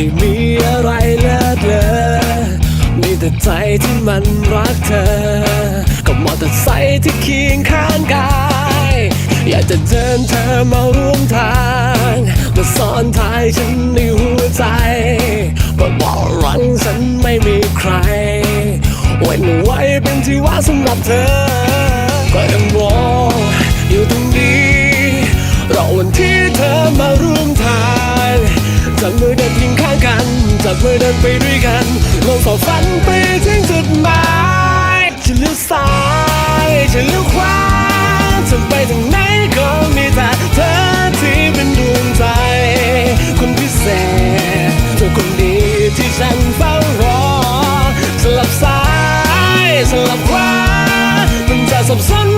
ได้มีอะไรเลิศเลอมีแต่ใจที่มันรักเธอก็มอเตอร์ไซค์ที่เคียงข้างกาย อยากจะเดินเธอมาร่วมทาง มาซ้อนท้ายฉันในหัวใจบอกบอกรังฉันไม่มีใครเว้นไว้เป็นที่ว่าสำหรับเธอ จับมือเดินไปด้วยกันลงฝ่าฟันไปถึงจุดหมายจะเลี้ยวซ้ายจะเลี้ยวขวาจะไปทางไหนก็มีแต่เธอที่เป็นดวงใจ คนพิเศษเธอคนดีที่ฉันเฝ้ารอสลับซ้ายสลับขวามันจะสับสน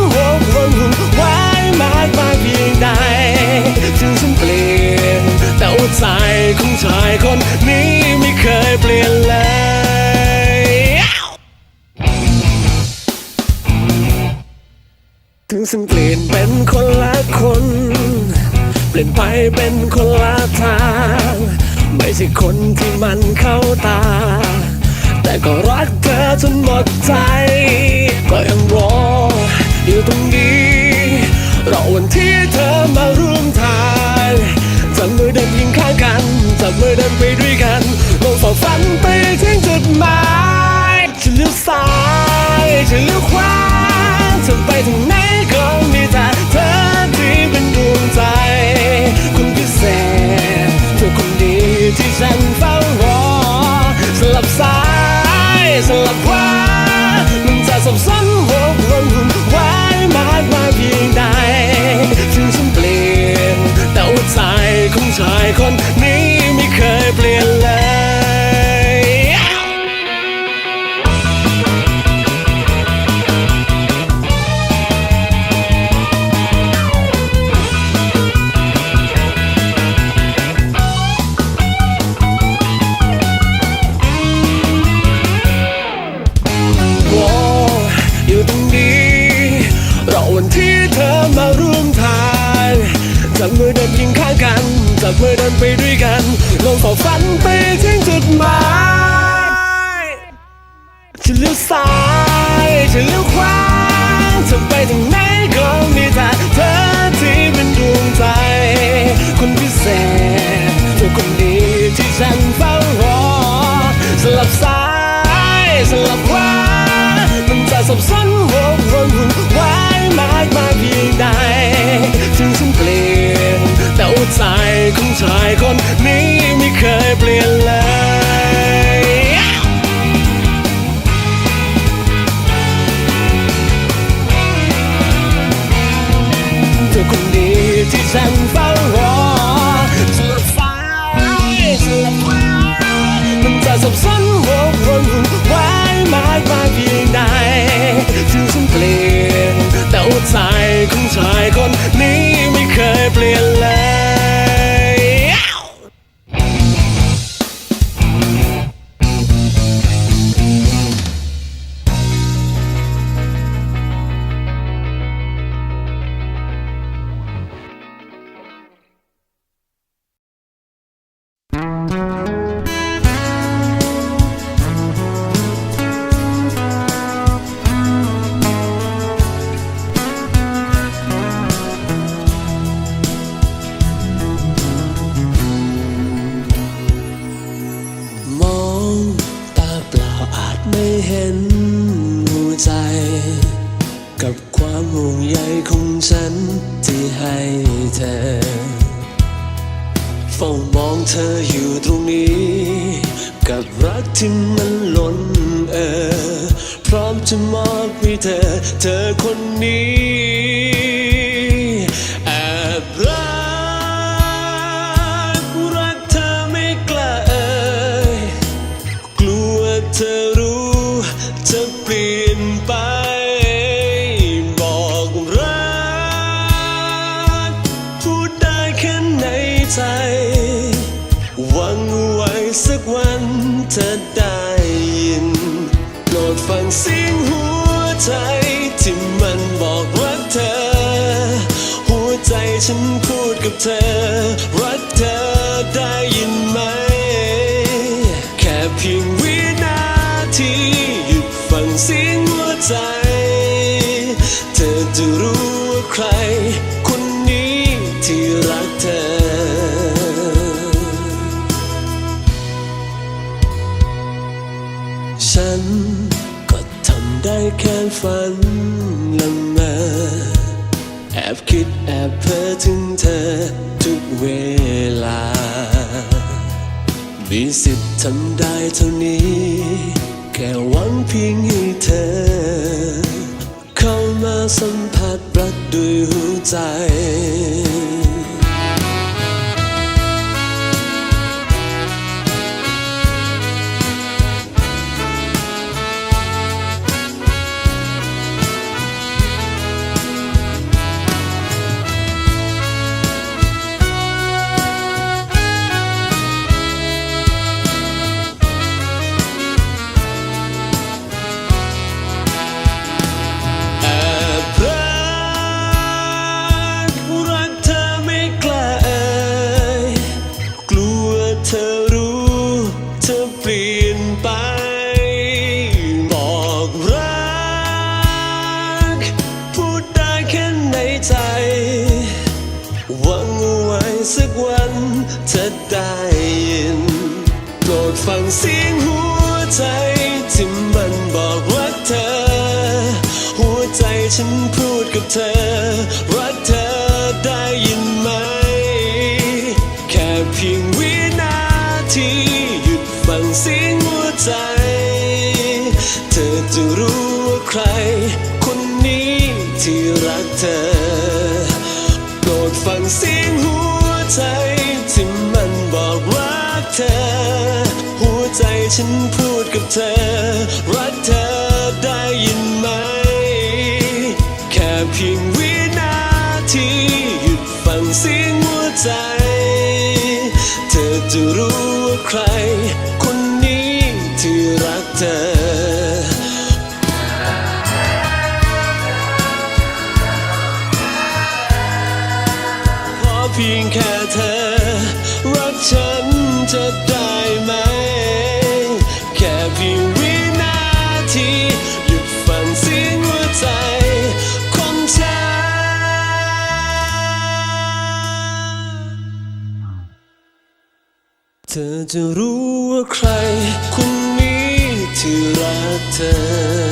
ลี่ยนไปเป็นคนละทาง ไม่ใช่คนที่มันเข้าตา แต่ก็รักเธอจนหมดใจ ก็ยังรออยู่ตรงนี้รอวันที่เธอมาร่วมทางจับมือเดินยิงข้างกันจับมือเดินไปด้วยกันลงฝ่าฟันไปถึงจุดหมายจะเลี้ยวซ้ายจะเลี้ยวขวาจะไปทาง ชายคนนี้ ฝันไปถึงจุดหมายจะเลี้ยวซ้ายจะเลี้ยวขวาจะไปทางไหนก็มีแต่เธอที่เป็นดวงใจ คนพิเศษเธอคนดีที่ฉันเฝ้ารอสลับซ้ายสลับขวามันจะสับสนวกวนวุ่นวายมากมายเพียงใดถึงฉันเปลี่ยนแต่หัวใจของชายคน ที่ฉั ธออยู่ตรงนี้ กับรักที่มันล้นเออพร้อมจะมอบให้เธอ เธอคนนี้ จที่มันบอกรักเธอ หัวใจฉันพูดกับเธอ รักเธอได้ยินไหม แค่เพียงวินาทีหยุดฟังเสียงหัวใจ อบเพ้อถึงเธอทุกเวลา มีสิทธิ์ทำได้เท่านี้ แค่หวังเพียงให้เธอ เข้ามาสัมผัสรักด้วยหัวใจ ได้ยินโปรดฟังเสียงหัวใจที่มันบอกรักเธอ หัวใจฉันพูดกับเธอ รักเธอได้ยินไหม แค่เพียงวินาทีหยุดฟังเสียงหัวใจ เธอจะรู้ว่าใคร คนนี้ที่รักเธอ โปรดฟังเสียงหัว เธอ หัวใจฉันพูดกับเธอ รักเธอได้ยินไหม แค่เพียงวินาทีหยุดฟังเสียงหัวใจ เธอจะรู้ว่าใคร เธอจะรู้ว่าใครคนนี้ที่รักเธอ